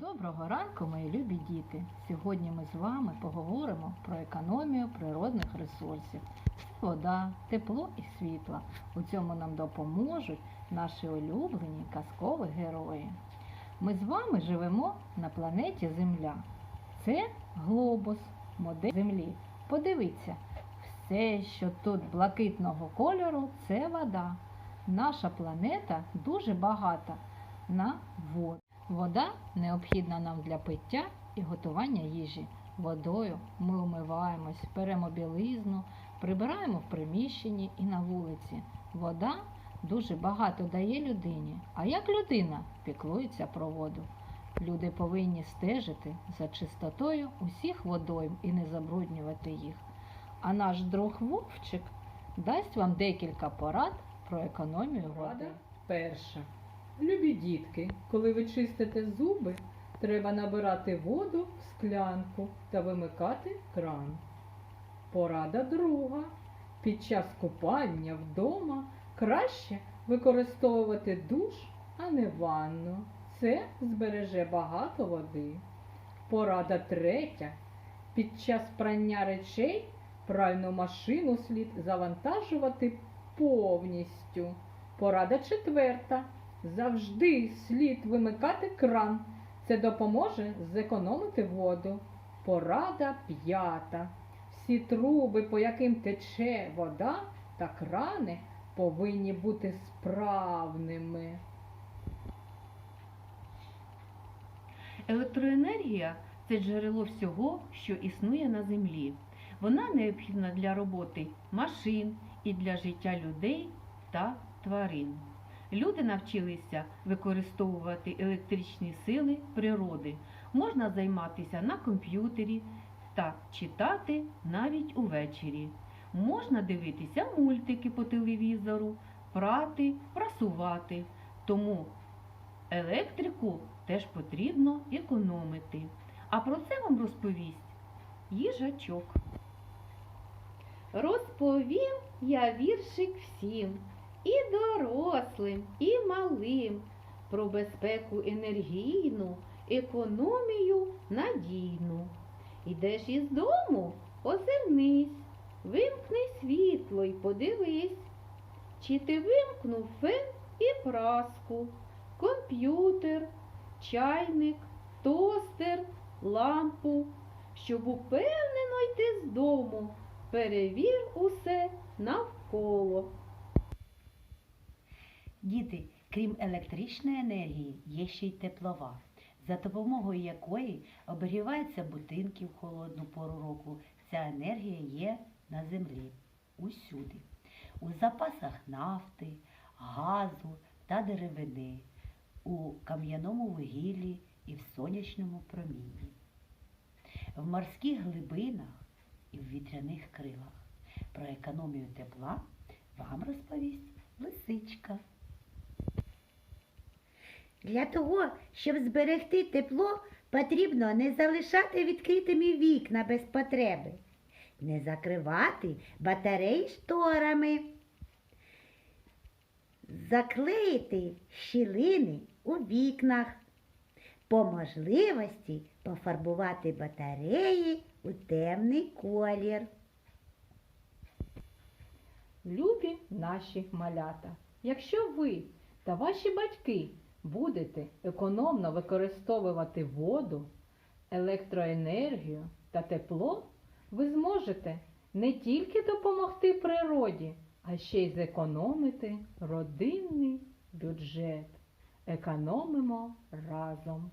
Доброго ранку, мої любі діти! Сьогодні ми з вами поговоримо про економію природних ресурсів. Це вода, тепло і світло. У цьому нам допоможуть наші улюблені казкові герої. Ми з вами живемо на планеті Земля. Це глобус, модель Землі. Подивіться, все, що тут блакитного кольору, це вода. Наша планета дуже багата на воду. Вода необхідна нам для пиття і готування їжі. Водою ми умиваємось, беремо білизну, прибираємо в приміщенні і на вулиці. Вода дуже багато дає людині. А як людина піклується про воду? Люди повинні стежити за чистотою усіх водойм і не забруднювати їх. А наш друг Вовчик дасть вам декілька порад про економію води. Порада перша. Любі дітки, коли ви чистите зуби, треба набирати воду в склянку та вимикати кран. Порада друга. Під час купання вдома краще використовувати душ, а не ванну. Це збереже багато води. Порада третя. Під час прання речей пральну машину слід завантажувати повністю. Порада четверта. Завжди слід вимикати кран. Це допоможе зекономити воду. Порада п'ята. Всі труби, по яким тече вода та крани, повинні бути справними. Електроенергія це джерело всього, що існує на землі. Вона необхідна для роботи машин і для життя людей та тварин. Люди навчилися використовувати електричні сили природи. Можна займатися на комп'ютері та читати навіть увечері. Можна дивитися мультики по телевізору, прати, прасувати. Тому електрику теж потрібно економити. А про це вам розповість їжачок. Розповім я віршик всім, і дорослим, і малим, про безпеку енергійну, економію надійну. Ідеш із дому, озирнись, вимкни світло й подивись, чи ти вимкнув фен і праску, комп'ютер, чайник, тостер, лампу, щоб упевнено йти з дому. Перевір усе навколо. Діти, крім електричної енергії, є ще й теплова, за допомогою якої обігріваються будинки в холодну пору року. Ця енергія є на землі усюди. У запасах нафти, газу та деревини, у кам'яному вугіллі і в сонячному промінні. В морських глибинах і в вітряних крилах. Про економію тепла вам розповість лисичка. Для того, щоб зберегти тепло, потрібно не залишати відкритими вікна без потреби, не закривати батареї шторами, заклеїти щілини у вікнах, по можливості пофарбувати батареї у темний колір. Любі наші малята, якщо ви та ваші батьки будете економно використовувати воду, електроенергію та тепло, ви зможете не тільки допомогти природі, а ще й зекономити родинний бюджет. Економимо разом.